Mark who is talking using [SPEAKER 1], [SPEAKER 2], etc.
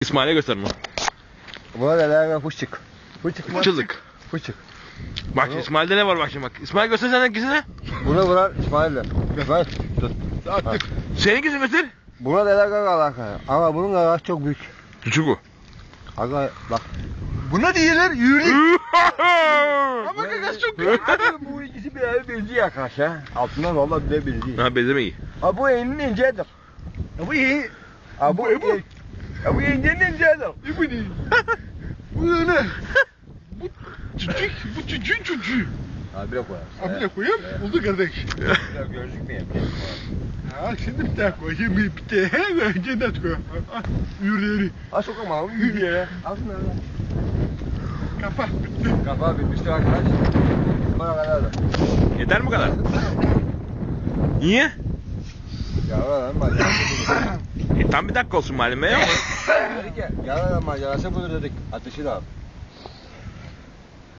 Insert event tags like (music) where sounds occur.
[SPEAKER 1] İsmail'e göster bunu.
[SPEAKER 2] Buna da lerden fışçık. Fışçık mı?
[SPEAKER 1] Çıldık.
[SPEAKER 2] Fışçık.
[SPEAKER 1] Bak İsmail'de ne var bak şimdi bak. İsmail göstersene ikisini.
[SPEAKER 2] Buna vurar İsmail'le. İsmail tut.
[SPEAKER 3] Attık.
[SPEAKER 1] Seninkisini göster.
[SPEAKER 2] Buna da lerden alaka. Ama bunun gagası çok büyük.
[SPEAKER 1] Küçük bu.
[SPEAKER 2] Aga bak.
[SPEAKER 3] Buna diyorlar yürü. (laughs) Ama gagası çok büyük.
[SPEAKER 2] Abi bu ikisi bir el benziyor arkadaşlar. Altından valla bir de benziyor.
[SPEAKER 1] ha benzeme iyi.
[SPEAKER 2] Ha bu elinin incedir.
[SPEAKER 3] Bu iyi.
[SPEAKER 2] Ha bu
[SPEAKER 3] Bu- bu-
[SPEAKER 2] Elinin incedir.
[SPEAKER 3] E bu değil. Bu ne? Bu çocuk, bu çocuğun çocuğu.
[SPEAKER 2] Ha bir de koyar.
[SPEAKER 3] Abine koyayım, oldu kardeş.
[SPEAKER 2] Biraz gözükmüyor.
[SPEAKER 3] Ha şimdi bir daha koyayım, bir bir tane önce de koy. Yürüyeri.
[SPEAKER 2] Ha sokak mı? Yürüyor ya. Aslında öyle.
[SPEAKER 3] Kafa bitti.
[SPEAKER 2] Kafa bitmiştir arkadaş. Bana kadar da.
[SPEAKER 1] Yeter mi kadar? Niye?
[SPEAKER 2] Ya lan macerası
[SPEAKER 1] E, tam bir dakika olsun malum ya.
[SPEAKER 2] Dedik ya. Yalan macerası budur dedik. Ateşi de al.